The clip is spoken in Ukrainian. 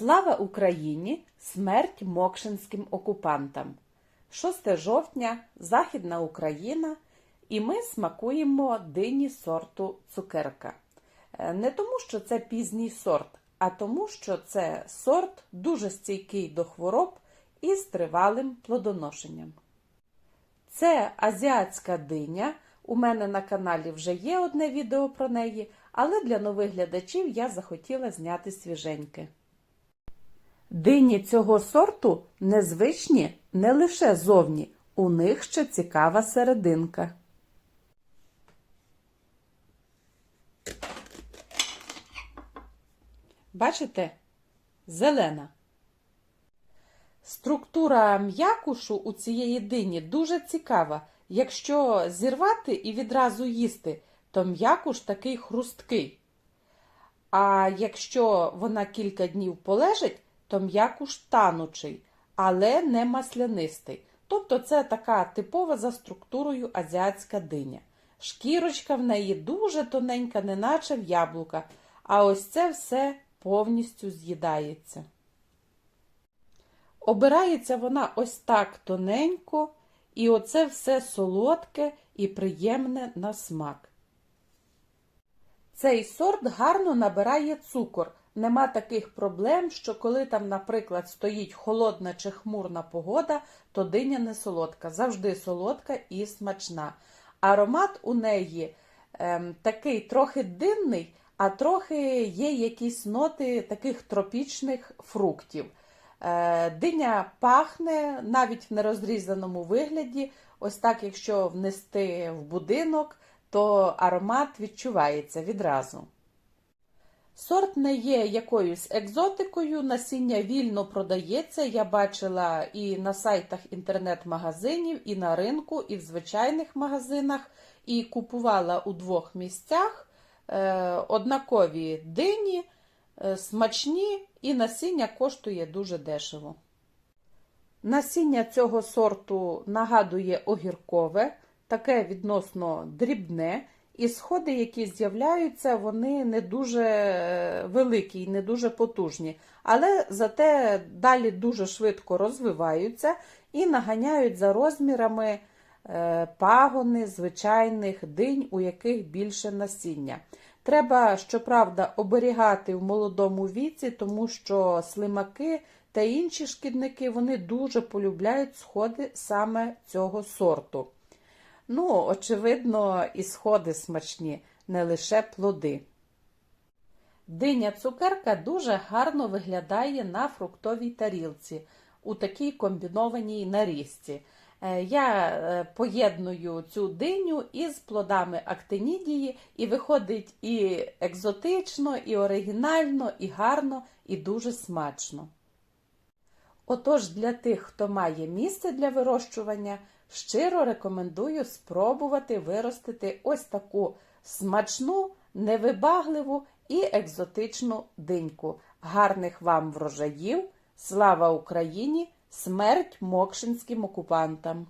Слава Україні! Смерть мокшинським окупантам! 6 жовтня, Західна Україна, і ми смакуємо дині сорту цукерка. Е, Не тому, що це пізній сорт, а тому, що це сорт дуже стійкий до хвороб і з тривалим плодоношенням. Це азіатська диня. У мене на каналі вже є одне відео про неї, але для нових глядачів я захотіла зняти свіженьке. Дині цього сорту незвичні не лише зовні, у них ще цікава серединка. Бачите? Зелена. Структура м'якушу у цієї дині дуже цікава. Якщо зірвати і відразу їсти, то м'якуш такий хрусткий. А якщо вона кілька днів полежить, то м'якуш танучий, але не маслянистий. Тобто це така типова за структурою азіатська диня. Шкірочка в неї дуже тоненька, неначе в яблука, а ось це все повністю з'їдається. Обирається вона ось так тоненько, і оце все солодке і приємне на смак. Цей сорт гарно набирає цукор. Нема таких проблем, що коли там, наприклад, стоїть холодна чи хмурна погода, то диня не солодка. Завжди солодка і смачна. Аромат у неї ем, такий трохи динний, а трохи є якісь ноти таких тропічних фруктів. Е, Диня пахне навіть в нерозрізаному вигляді. Ось так, якщо внести в будинок, то аромат відчувається відразу. Сорт не є якоюсь екзотикою, насіння вільно продається. Я бачила і на сайтах інтернет-магазинів, і на ринку, і в звичайних магазинах, і купувала у двох місцях е, однакові дині, е, смачні, і насіння коштує дуже дешево. Насіння цього сорту нагадує огіркове, таке відносно дрібне, і сходи, які з'являються, вони не дуже е, великі і не дуже потужні, але зате далі дуже швидко розвиваються і наганяють за розмірами е, пагони звичайних динь, у яких більше насіння. Треба, щоправда, оберігати в молодому віці, тому що слимаки та інші шкідники вони дуже полюбляють сходи саме цього сорту. Ну, очевидно, і сходи смачні, не лише плоди. Диня цукерка дуже гарно виглядає на фруктовій тарілці у такій комбінованій нарізці. Е, Я е, поєдную цю диню із плодами актинідії, і виходить і екзотично, і оригінально, і гарно, і дуже смачно. Отож, для тих, хто має місце для вирощування, щиро рекомендую спробувати виростити ось таку смачну, невибагливу і екзотичну диньку. Гарних вам врожаїв! Слава Україні! Смерть мокшинським окупантам!